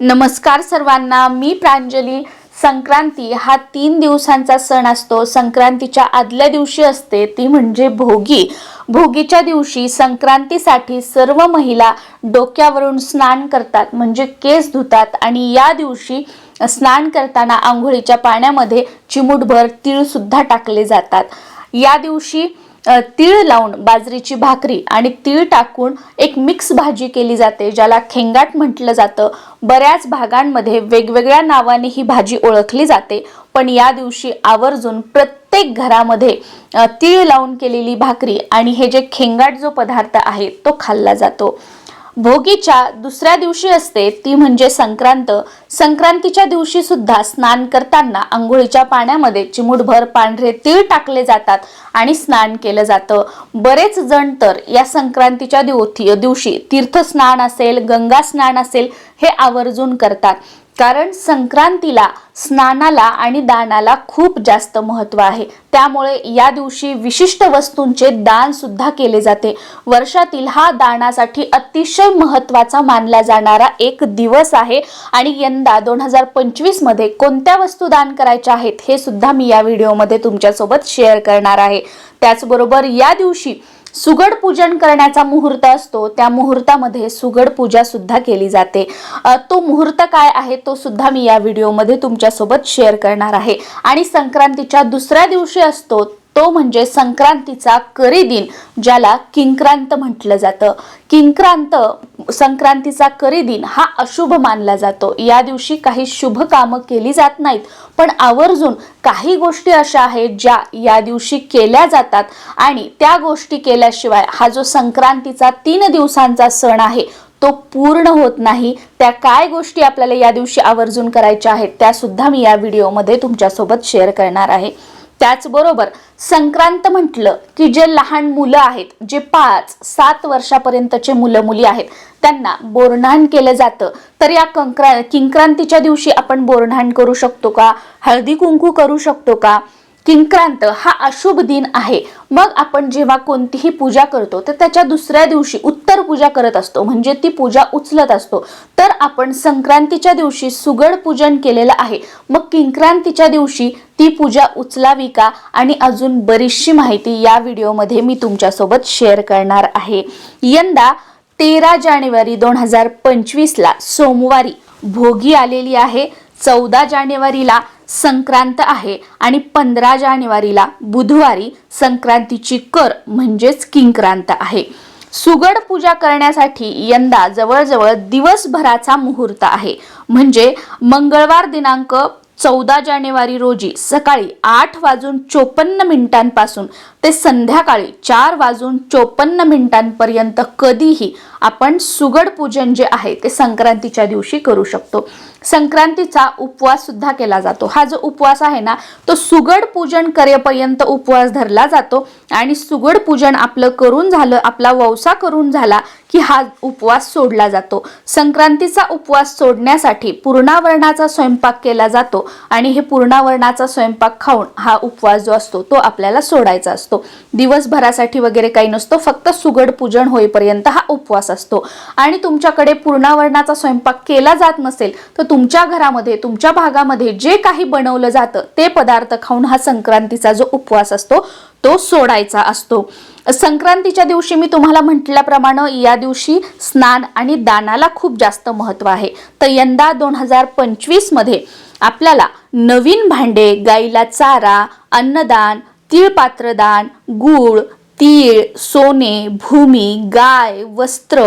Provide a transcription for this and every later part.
नमस्कार सर्वांना मी प्रांजली. संक्रांती हा तीन दिवसांचा सण असतो. संक्रांतीच्या आदल्या दिवशी असते ती म्हणजे भोगी. भोगीच्या दिवशी संक्रांतीसाठी सर्व महिला डोक्यावरून स्नान करतात म्हणजे केस धुतात आणि या दिवशी स्नान करताना आंघोळीच्या पाण्यामध्ये चिमूटभर तीळसुद्धा टाकले जातात. या दिवशी तीळ लावून बाजरीची भाकरी आणि तीळ टाकून एक मिक्स भाजी केली जाते ज्याला खेंगाट म्हटलं जातं. बऱ्याच भागांमध्ये वेगवेगळ्या नावाने ही भाजी ओळखली जाते पण या दिवशी आवर्जून प्रत्येक घरामध्ये तीळ लावून केलेली भाकरी आणि हे जे खेंगाट जो पदार्थ आहे तो खाल्ला जातो. भोगीच्या दुसऱ्या दिवशी असते ती म्हणजे संक्रांत. संक्रांतीच्या दिवशी सुद्धा स्नान करताना आंघोळीच्या पाण्यामध्ये चिमूटभर पांढरे तीळ टाकले जातात आणि स्नान केलं जातं. बरेच जण तर या संक्रांतीच्या दिवशी दिवशी तीर्थस्नान असेल गंगा स्नान असेल हे आवर्जून करतात. कारण संक्रांतीला स्नानाला आणि दानाला खूप जास्त महत्त्व आहे. त्यामुळे या दिवशी विशिष्ट वस्तूंचे दान सुद्धा केले जाते. वर्षातील हा दानासाठी अतिशय महत्त्वाचा मानला जाणारा एक दिवस आहे आणि यंदा दोन हजार पंचवीसमध्ये कोणत्या वस्तू दान करायच्या आहेत हे सुद्धा मी या व्हिडिओमध्ये तुमच्यासोबत शेअर करणार आहे. त्याचबरोबर या दिवशी सुगड पूजन करण्याचा मुहूर्त असतो त्या मुहूर्तामध्ये सुगड पूजा सुद्धा केली जाते. तो मुहूर्त काय आहे तो सुद्धा मी या व्हिडिओमध्ये तुमच्यासोबत शेअर करणार आहे. आणि संक्रांतीच्या दुसऱ्या दिवशी असतो तो म्हणजे संक्रांतीचा करी दिन ज्याला किंक्रांत म्हटलं जातं. किंक्रांत संक्रांतीचा करी दिन हा अशुभ मानला जातो. या दिवशी काही शुभ कामं केली जात नाहीत पण आवर्जून काही गोष्टी अशा आहेत ज्या या दिवशी केल्या जातात आणि त्या गोष्टी केल्याशिवाय हा जो संक्रांतीचा तीन दिवसांचा सण आहे तो पूर्ण होत नाही. त्या काय गोष्टी आपल्याला या दिवशी आवर्जून करायच्या आहेत त्या सुद्धा मी या व्हिडिओमध्ये तुमच्यासोबत शेअर करणार आहे. त्याचबरोबर संक्रांत म्हटलं की जे लहान मुलं आहेत जे पाच सात वर्षापर्यंतचे मुलं मुली आहेत त्यांना बोरन्हाण केलं जातं. तर या कंक्रा किंक्रांतीच्या दिवशी आपण बोरन्हाण करू शकतो का? हळदी कुंकू करू शकतो का? किंक्रांत हा अशुभ दिन आहे. मग आपण जेव्हा कोणतीही पूजा करतो तर त्याच्या दुसऱ्या दिवशी उत्तर पूजा करत असतो. म्हणजे ती पूजा उचलत असतो. तर आपण संक्रांतीच्या दिवशी सुगड पूजन केलेलं आहे. मग किंक्रांतीच्या दिवशी ती पूजा उचलावी का? आणि अजून बरीचशी माहिती या व्हिडिओमध्ये मी तुमच्यासोबत शेअर करणार आहे. यंदा तेरा जानेवारी दोन हजार पंचवीसला सोमवारी भोगी आलेली आहे. चौदा जानेवारीला संक्रांत आहे आणि पंधरा जानेवारीला बुधवारी संक्रांतीची कर म्हणजेच किंक्रांत आहे. सुगड पूजा करण्यासाठी यंदा जवळजवळ दिवसभराचा मुहूर्त आहे. म्हणजे मंगळवार दिनांक चौदा जानेवारी रोजी सकाळी आठ वाजून चोपन्न मिनिटांपासून ते संध्याकाळी चार वाजून चोपन्न मिनिटांपर्यंत कधीही आपण सुगड पूजन जे आहे ते संक्रांतीच्या दिवशी करू शकतो. संक्रांतीचा उपवास सुद्धा केला जातो. हा जो उपवास आहे ना तो सुगड पूजन करेपर्यंत उपवास धरला जातो आणि सुगड पूजन आपलं करून झालं आपला वौसा करून झाला की हा उपवास सोडला जातो. संक्रांतीचा उपवास सोडण्यासाठी पूर्णावरणाचा स्वयंपाक केला जातो आणि हे पूर्णावरणाचा स्वयंपाक खाऊन हा उपवास जो असतो तो आपल्याला सोडायचा असतो. दिवसभरासाठी वगैरे काही नसतो फक्त सुगड पूजन होईपर्यंत हा उपवास असतो. आणि तुमच्याकडे पूर्णावरणाचा स्वयंपाक केला जात नसेल तर तुमच्या घरामध्ये तुमच्या भागामध्ये जे काही बनवलं जातं ते पदार्थ खाऊन हा संक्रांतीचा जो उपवास असतो तो सोडायचा असतो. संक्रांतीच्या दिवशी मी तुम्हाला म्हटल्याप्रमाणे या दिवशी स्नान आणि दानाला खूप जास्त महत्त्व आहे. तर यंदा दोन हजार पंचवीसमध्ये आपल्याला नवीन भांडे गाईला चारा अन्नदान तिळपात्रदान गूळ तीळ सोने भूमी गाय वस्त्र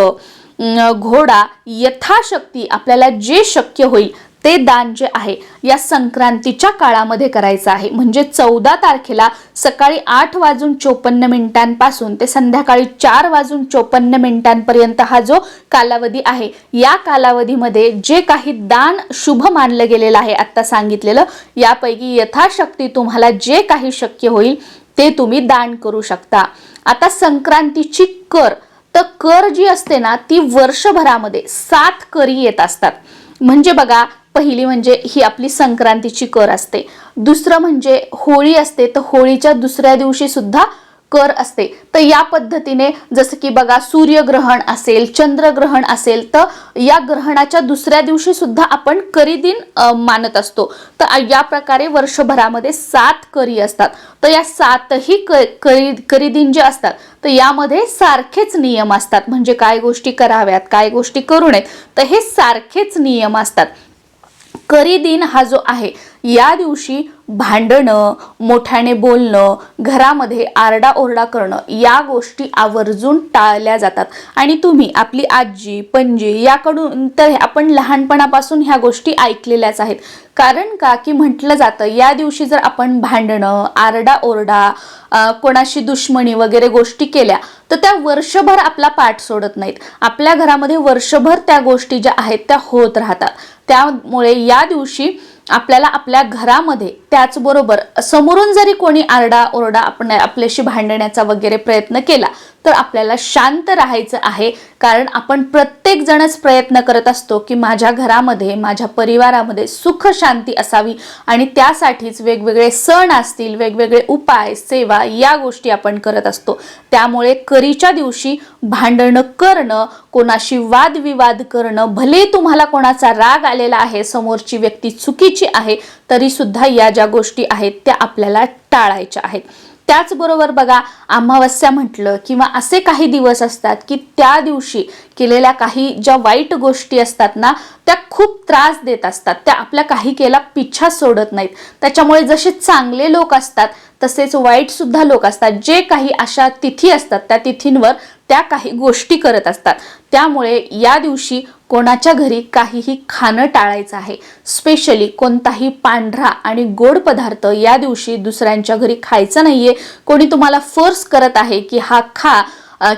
घोडा यथाशक्ती आपल्याला जे शक्य होईल ते दान जे आहे या संक्रांतीच्या काळामध्ये करायचं आहे. म्हणजे चौदा तारखेला सकाळी आठ वाजून चोपन्न मिनिटांपासून ते संध्याकाळी चार वाजून चोपन्न मिनिटांपर्यंत हा जो कालावधी आहे या कालावधीमध्ये जे काही दान शुभ मानलं गेलेलं आहे आत्ता सांगितलेलं यापैकी यथाशक्ती तुम्हाला जे काही शक्य होईल ते तुम्ही दान करू शकता. आता संक्रांतीची कर तर कर जी असते ना ती वर्षभरामध्ये सात करी येत असतात. म्हणजे बघा पहिली म्हणजे ही आपली संक्रांतीची कर असते. दुसरं म्हणजे होळी असते तर होळीच्या दुसऱ्या दिवशी सुद्धा कर असते. तर या पद्धतीने जसं की बघा सूर्यग्रहण असेल चंद्रग्रहण असेल तर या ग्रहणाच्या दुसऱ्या दिवशी सुद्धा आपण करी दिन मानत असतो. तर या प्रकारे वर्षभरामध्ये सात करी असतात. तर या सातही क- करी करी दिन जे असतात तर यामध्ये सारखेच नियम असतात. म्हणजे काय गोष्टी कराव्यात काय गोष्टी करू नयेत तर हे सारखेच नियम असतात. करी दिन हा जो आहे या दिवशी भांडणं मोठ्याने बोलणं घरामध्ये आरडाओरडा करणं या गोष्टी आवर्जून टाळल्या जातात. आणि तुम्ही आपली आजी पणजी याकडून तर आपण लहानपणापासून ह्या गोष्टी ऐकलेल्याच आहेत. कारण का? की म्हटलं जातं या दिवशी जर आपण भांडणं आरडाओरडा कोणाशी दुश्मनी वगैरे गोष्टी केल्या तर त्या वर्षभर आपला पाठ सोडत नाहीत. आपल्या घरामध्ये वर्षभर त्या गोष्टी ज्या आहेत त्या होत राहतात. त्यामुळे या दिवशी आपल्याला आपल्या घरामध्ये त्याचबरोबर समोरून जरी कोणी आरडा ओरडा आपण आपल्याशी भांडण्याचा वगैरे प्रयत्न केला तर आपल्याला शांत राहायचं आहे. कारण आपण प्रत्येक जणच प्रयत्न करत असतो की माझ्या घरामध्ये माझ्या परिवारामध्ये सुख शांती असावी आणि त्यासाठीच वेगवेगळे सण असतील वेगवेगळे उपाय सेवा या गोष्टी आपण करत असतो. त्यामुळे करीच्या दिवशी भांडणं करणं कोणाशी वादविवाद करणं भले तुम्हाला कोणाचा राग आलेला आहे समोरची व्यक्ती चुकीची आहे तरी सुद्धा या ज्या गोष्टी आहेत त्या आपल्याला टाळायच्या आहेत. त्याचबरोबर बघा अमावस्या म्हटलं किंवा असे काही दिवस असतात की त्या दिवशी केलेल्या काही ज्या वाईट गोष्टी असतात ना त्या खूप त्रास देत असतात. त्या आपल्या काही केला पिछा सोडत नाहीत. त्याच्यामुळे जसे चांगले लोक असतात तसेच वाईट सुद्धा लोक असतात. जे काही अशा तिथी असतात त्या तिथींवर त्या काही गोष्टी करत असतात. त्यामुळे या दिवशी कोणाच्या घरी काहीही खाणं टाळायचं आहे. स्पेशली कोणताही पांढरा आणि गोड पदार्थ या दिवशी दुसऱ्यांच्या घरी खायचं नाहीये. कोणी तुम्हाला फोर्स करत आहे की हा खा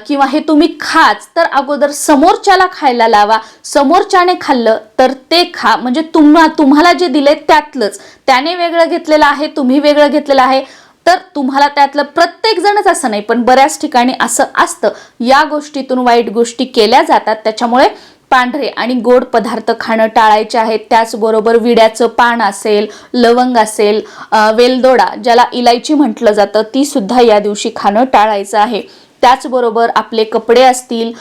किंवा हे तुम्ही खाच तर अगोदर समोरच्याला खायला लावा. समोरच्याने खाल्लं तर ते खा. म्हणजे तुम्हा तुम्हाला जे दिले त्यातलंच. त्याने वेगळं घेतलेलं आहे तुम्ही वेगळं घेतलेलं आहे. तर तुम्हाला त्यातलं प्रत्येक जणच असं नाही पण बऱ्याच ठिकाणी असं असतं. या गोष्टीतून वाईट गोष्टी केल्या जातात. त्याच्यामुळे पांढरे आणि गोड पदार्थ खाणं टाळायचे आहेत. त्याचबरोबर विड्याचं पान असेल लवंग असेल वेलदोडा ज्याला इलायची म्हटलं जातं ती सुद्धा या दिवशी खाणं टाळायचं आहे. त्याचबरोबर आपले कपडे असतील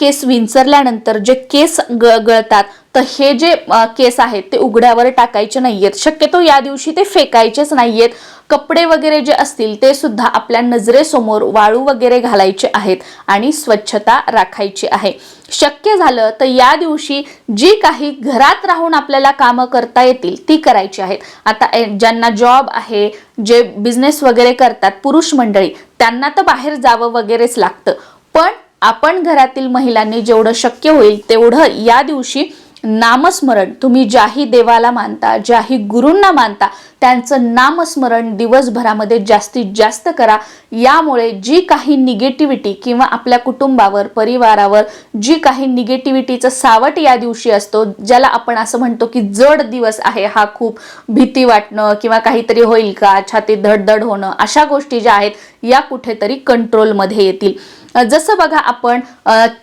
केस विंचरल्यानंतर जे केस ग गळतात तर हे जे केस आहेत ते उघड्यावर टाकायचे नाही आहेत शक्यतो या दिवशी ते फेकायचेच नाही आहेत कपडे वगैरे जे असतील ते सुद्धा आपल्या नजरेसमोर वाळू वगैरे घालायचे आहेत आणि स्वच्छता राखायची आहे. शक्य झालं तर या दिवशी जी काही घरात राहून आपल्याला कामं करता येतील ती करायची आहेत. आता ज्यांना जॉब आहे जे बिझनेस वगैरे करतात पुरुष मंडळी त्यांना तर बाहेर जावं वगैरेच लागतं. पण आपण घरातील महिलांनी जेवढं शक्य होईल तेवढं या दिवशी नामस्मरण तुम्ही ज्याही देवाला मानता ज्याही गुरूंना मानता त्यांचं नामस्मरण दिवसभरामध्ये जास्तीत जास्त करा. यामुळे जी काही निगेटिव्हिटी किंवा आपल्या कुटुंबावर परिवारावर जी काही निगेटिव्हिटीचं सावट या दिवशी असतो ज्याला आपण असं म्हणतो की जड दिवस आहे हा खूप भीती वाटणं किंवा काहीतरी होईल का छाती धडधड होणं अशा गोष्टी ज्या आहेत या कुठेतरी कंट्रोलमध्ये येतील. जसं बघा आपण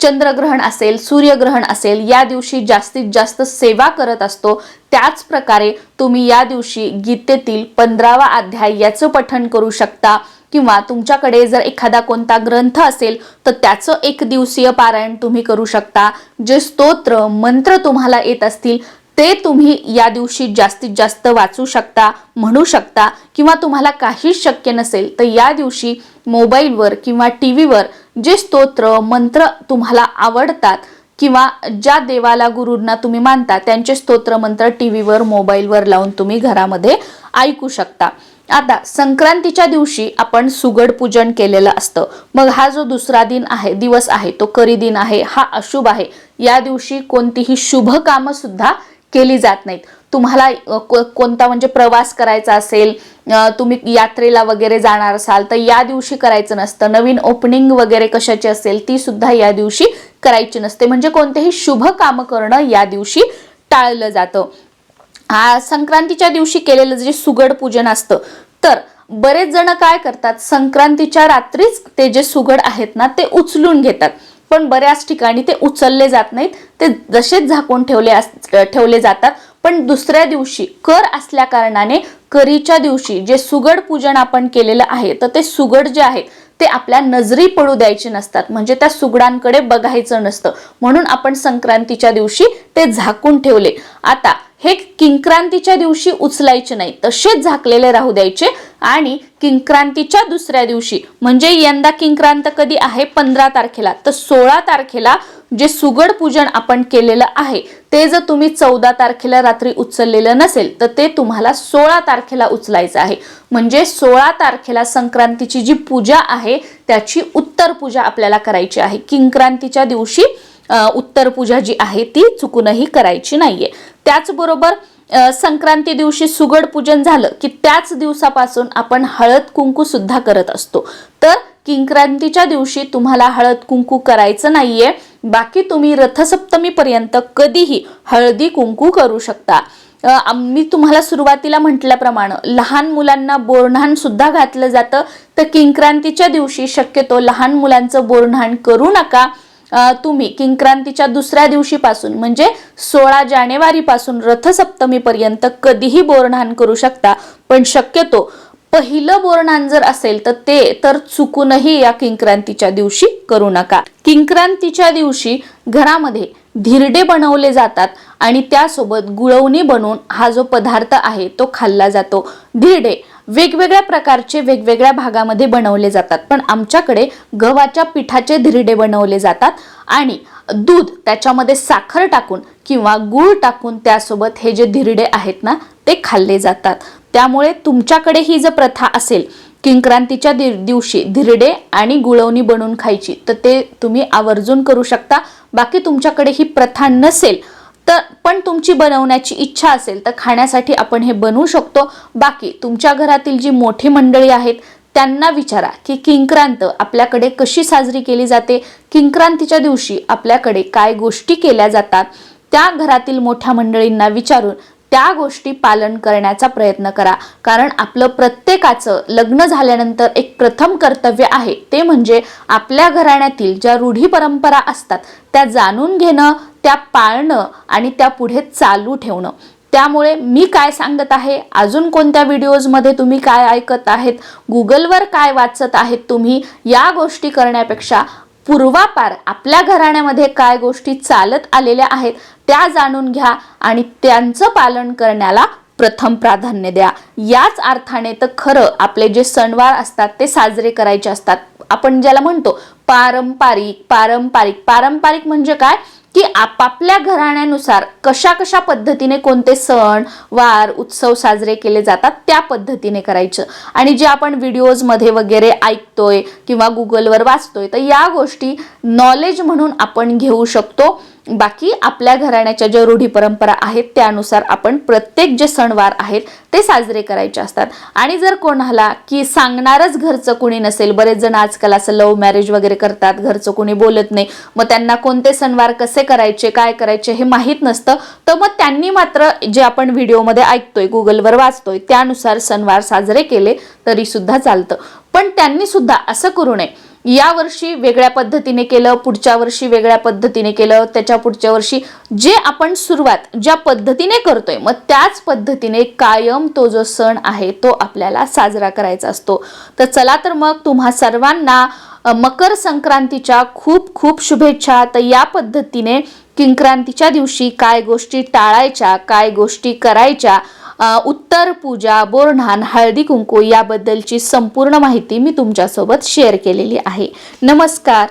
चंद्रग्रहण असेल सूर्यग्रहण असेल या दिवशी जास्तीत जास्त सेवा करत असतो त्याच प्रकारे तुम्ही या दिवशी गीतेतील पंधरावा अध्याय याचं पठण करू शकता. किंवा तुमच्याकडे जर एखादा कोणता ग्रंथ असेल तर त्याचं एक दिवसीय पारायण तुम्ही करू शकता. जे स्तोत्र मंत्र तुम्हाला येत असतील ते तुम्ही या दिवशी जास्तीत जास्त वाचू शकता म्हणू शकता किंवा तुम्हाला काहीच शक्य नसेल तर या दिवशी मोबाईलवर किंवा टी व्हीवर जे स्तोत्र मंत्र तुम्हाला आवडतात किंवा ज्या देवाला गुरूंना तुम्ही मानता त्यांचे स्तोत्र मंत्र टी व्हीवर मोबाईलवर लावून तुम्ही घरामध्ये ऐकू शकता. आता संक्रांतीच्या दिवशी आपण सुगड पूजन केलेलं असतं. मग हा जो दुसरा दिन आहे दिवस आहे तो करी दिन आहे हा अशुभ आहे. या दिवशी कोणतीही शुभ कामं सुद्धा केली जात नाहीत. तुम्हाला को- कोणता म्हणजे प्रवास करायचा असेल तुम्ही यात्रेला वगैरे जाणार असाल तर या दिवशी करायचं नसतं. नवीन ओपनिंग वगैरे कशाची असेल ती सुद्धा या दिवशी करायची नसते. म्हणजे कोणतेही शुभ कामं करणं या दिवशी टाळलं जातं. हा संक्रांतीच्या दिवशी केलेलं जे सुगड पूजन असतं तर बरेच जण काय करतात संक्रांतीच्या रात्रीच ते जे सुगड आहेत ना ते उचलून घेतात. पण बऱ्याच ठिकाणी ते उचलले जात नाहीत. ते जसेच झाकून ठेवले अस- ठेवले जातात. पण दुसऱ्या दिवशी कर असल्या कारणाने करीच्या दिवशी जे सुगड पूजन आपण केलेलं आहे तर ते सुगड जे आहेत ते आपल्या नजरी पडू द्यायचे नसतात. म्हणजे त्या सुगडांकडे बघायचं नसतं. म्हणून आपण संक्रांतीच्या दिवशी ते झाकून ठेवले. आता हे किंक्रांतीच्या दिवशी उचलायचे नाही तसेच झाकलेले राहू द्यायचे. आणि किंक्रांतीच्या दुसऱ्या दिवशी म्हणजे यंदा किंक्रांत कधी आहे पंधरा तारखेला तर सोळा तारखेला जे सुगड पूजन आपण केलेलं आहे ते जर तुम्ही चौदा तारखेला रात्री उचललेलं नसेल तर ते तुम्हाला सोळा तारखेला उचलायचं आहे. म्हणजे सोळा तारखेला संक्रांतीची जी पूजा आहे त्याची उत्तर पूजा आपल्याला करायची आहे. किंक्रांतीच्या दिवशी उत्तर पूजा जी आहे ती चुकूनही करायची नाहीये. त्याचबरोबर संक्रांती दिवशी सुगड पूजन झालं की त्याच दिवसापासून आपण हळद कुंकू सुद्धा करत असतो. तर किंक्रांतीच्या दिवशी तुम्हाला हळद कुंकू करायचं नाहीये बाकी तुम्ही रथसप्तमी पर्यंत कधीही हळदी कुंकू करू शकता. मी तुम्हाला सुरुवातीला म्हटल्याप्रमाणे लहान मुलांना बोरन्हाण सुद्धा घातलं जातं तर किंक्रांतीच्या दिवशी शक्यतो लहान मुलांचं बोरन्हाण करू नका. तुम्ही किंक्रांतीच्या दुसऱ्या दिवशीपासून म्हणजे सोळा जानेवारीपासून रथसप्तमीपर्यंत कधीही बोरन्हाण करू शकता. पण शक्यतो पहिलं बोरणान जर असेल तर ते तर चुकूनही या किंक्रांतीच्या दिवशी करू नका. किंक्रांतीच्या दिवशी घरामध्ये धिरडे बनवले जातात आणि त्यासोबत गुळवणी बनवून हा जो पदार्थ आहे तो खाल्ला जातो. धिरडे वेगवेगळ्या प्रकारचे वेगवेगळ्या भागामध्ये बनवले जातात. पण आमच्याकडे गव्हाच्या पिठाचे धिरडे बनवले जातात आणि दूध त्याच्यामध्ये साखर टाकून किंवा गूळ टाकून त्यासोबत हे जे धिरडे आहेत ना ते खाल्ले जातात. त्यामुळे तुमच्याकडे ही जर प्रथा असेल किंक्रांतीच्या दि- दिवशी धिरडे आणि गुळवणी बनवून खायची तर ते तुम्ही आवर्जून करू शकता. बाकी तुमच्याकडे ही प्रथा नसेल तर पण तुमची बनवण्याची इच्छा असेल तर खाण्यासाठी आपण हे बनवू शकतो. बाकी तुमच्या घरातील जी मोठी मंडळी आहेत त्यांना विचारा की किंक्रांत आपल्याकडे कशी साजरी केली जाते? किंक्रांतीच्या दिवशी आपल्याकडे काय गोष्टी केल्या जातात? त्या घरातील मोठ्या मंडळींना विचारून त्या गोष्टी पालन करण्याचा प्रयत्न करा. कारण आपलं प्रत्येकाचं लग्न झाल्यानंतर एक प्रथम कर्तव्य आहे ते म्हणजे आपल्या घराण्यातील ज्या रूढी परंपरा असतात त्या जाणून घेणं त्या पाळणं आणि त्या पुढे चालू ठेवणं. त्यामुळे मी काय सांगत आहे अजून कोणत्या व्हिडिओजमध्ये तुम्ही काय ऐकत आहेत गुगलवर काय वाचत आहेत तुम्ही या गोष्टी करण्यापेक्षा पूर्वापार आपल्या घराण्यामध्ये काय गोष्टी चालत आलेल्या आहेत त्या जाणून घ्या आणि त्यांचं पालन करण्याला प्रथम प्राधान्य द्या. याच अर्थाने तर खरं आपले जे सणवार असतात ते साजरे करायचे असतात. आपण ज्याला म्हणतो पारंपरिक पारंपरिक. पारंपरिक म्हणजे काय? की आपापल्या घराण्यानुसार कशा कशा पद्धतीने कोणते सण वार उत्सव साजरे केले जातात त्या पद्धतीने करायचं. आणि जे आपण व्हिडिओजमध्ये वगैरे ऐकतोय किंवा गुगलवर वाचतोय तर या गोष्टी नॉलेज म्हणून आपण घेऊ शकतो. बाकी आपल्या घराण्याच्या ज्या रूढी परंपरा आहेत त्यानुसार आपण प्रत्येक जे सणवार आहेत ते साजरे करायचे असतात. आणि जर कोणाला की सांगणारच घरचं कुणी नसेल बरेच जण आजकाल असं लव्ह मॅरेज वगैरे करतात घरचं कुणी बोलत नाही मग त्यांना कोणते सणवार कसे करायचे काय करायचे हे माहीत नसतं तर मग त्यांनी मात्र जे आपण व्हिडिओमध्ये ऐकतोय गुगलवर वाचतोय त्यानुसार सणवार साजरे केले तरी सुद्धा चालतं. पण त्यांनी सुद्धा असं करू नये. या वर्षी वेगळ्या पद्धतीने केलं पुढच्या वर्षी वेगळ्या पद्धतीने केलं. त्याच्या पुढच्या वर्षी जे आपण सुरुवात ज्या पद्धतीने करतोय मग त्याच पद्धतीने कायम तो जो सण आहे तो आपल्याला साजरा करायचा असतो. तर चला तर मग तुम्हा सर्वांना मकर संक्रांतीच्या खूप खूप शुभेच्छा. तर या पद्धतीने किंक्रांतीच्या दिवशी काय गोष्टी टाळायच्या काय गोष्टी करायच्या उत्तर पूजा बोरढाण हळदी कुंकू याबद्दलची संपूर्ण माहिती मी तुमच्यासोबत शेअर केलेली आहे. नमस्कार.